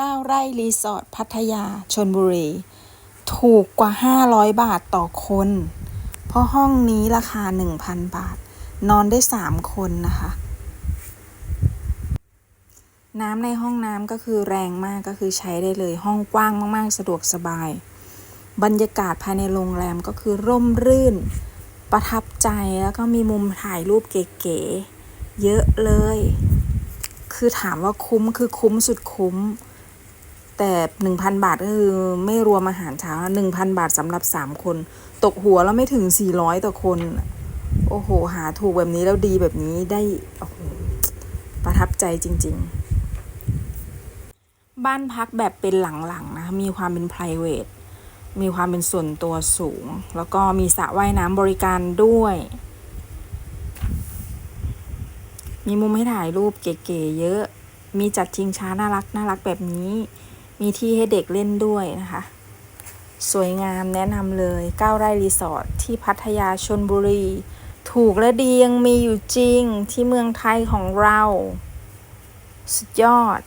9 ไร่รีสอร์ทพัทยาชนบุรี ถูกกว่า 500 บาทต่อคน เพราะห้องนี้ราคา 1,000 บาท นอนได้ 3 คนนะคะ น้ำในห้องน้ำก็คือแรงมากก็คือใช้ได้เลยห้องกว้างมาก ๆ สะดวกสบาย บรรยากาศภายในโรงแรมก็คือร่มรื่น ประทับใจแล้วก็มีมุมถ่ายรูปเก๋ๆเยอะเลยคือถามว่าคุ้มคือคุ้มสุดคุ้ม แต่หนึ่งพันบาทก็คือไม่รวมอาหารเช้าหนึ่งพันบาทสำหรับสามคน ตกหัวแล้วไม่ถึงสี่ร้อยต่อคน โอ้โห หาถูกแบบนี้แล้วดีแบบนี้ได้โอ้โหประทับใจจริง ๆ บ้านพักแบบเป็นหลังๆนะคะมีความเป็น p r i v a t มีความเป็นส่วนตัวสูง แล้วก็มีสระว่ายน้ำบริการด้วย มีมุมให้ถ่ายรูปเก๋ๆเยอะ มีจัดชิงช้าน่ารักน่ารักแบบนี้ มีที่ให้เด็กเล่นด้วยนะคะ สวยงามแนะนำเลย9ไร่รีสอร์ทที่พัทยาชนบุรี ถูกและดียังมีอยู่จริงที่เมืองไทยของเรา สุดยอด